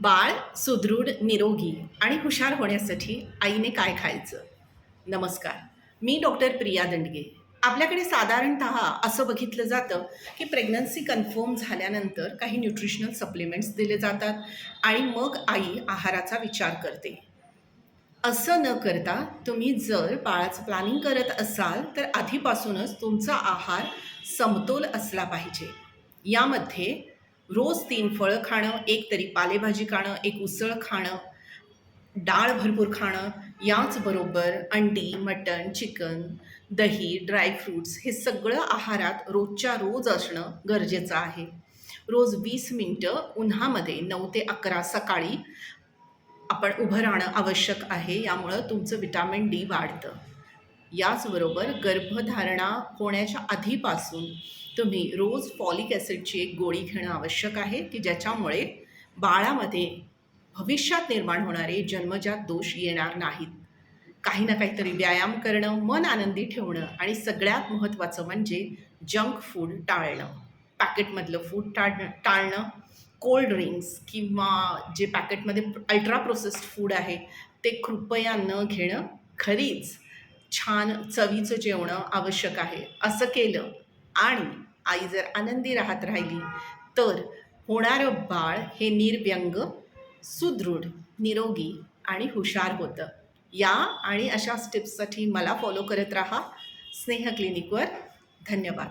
बाळ सुदृढ निरोगी आणि हुशार होण्यासाठी आईने काय खायचं? नमस्कार. मी डॉक्टर प्रिया दंडगे. आपल्याकडे साधारणत असं बघितलं जातं की प्रेग्नन्सी कन्फर्म झाल्यानंतर काही न्यूट्रिशनल सप्लिमेंट्स दिले जातात आणि मग आई आहाराचा विचार करते. असं न करता तुम्ही जर बाळाचं प्लॅनिंग करत असाल तर आधीपासूनच तुमचा आहार समतोल असला पाहिजे. यामध्ये रोज तीन फळं खाणं एक तरी पालेभाजी खाणं एक उसळ खाणं डाळ भरपूर खाणं याचबरोबर अंडी मटण चिकन दही ड्रायफ्रूट्स हे सगळं आहारात रोजच्या रोज असणं गरजेचं आहे. रोज वीस मिनटं उन्हामध्ये नऊ ते अकरा सकाळी आपण उभं राहणं आवश्यक आहे. यामुळं तुमचं विटॅमिन डी वाढतं. याचबरोबर गर्भधारणा होण्याच्या आधीपासून तुम्ही रोज फॉलिक ॲसिडची एक गोळी घेणं आवश्यक आहे की ज्याच्यामुळे बाळामध्ये भविष्यात निर्माण होणारे जन्मजात दोष येणार नाहीत. काही ना काहीतरी व्यायाम करणं मन आनंदी ठेवणं आणि सगळ्यात महत्त्वाचं म्हणजे जंक फूड टाळणं. पॅकेटमधलं फूड टाळणं टाळणं कोल्ड ड्रिंक्स किंवा जे पॅकेटमध्ये अल्ट्रा प्रोसेस्ड फूड आहे ते कृपया न घेणं खरीच छान चवीचं जेवणं आवश्यक आहे. असं केलं आणि आई जर आनंदी राहत राहिली तर होणारं बाळ हे निर्व्यंग सुदृढ निरोगी आणि हुशार होतं. या आणि अशा टिप्ससाठी मला फॉलो करत राहा. स्नेह क्लिनिकवर धन्यवाद.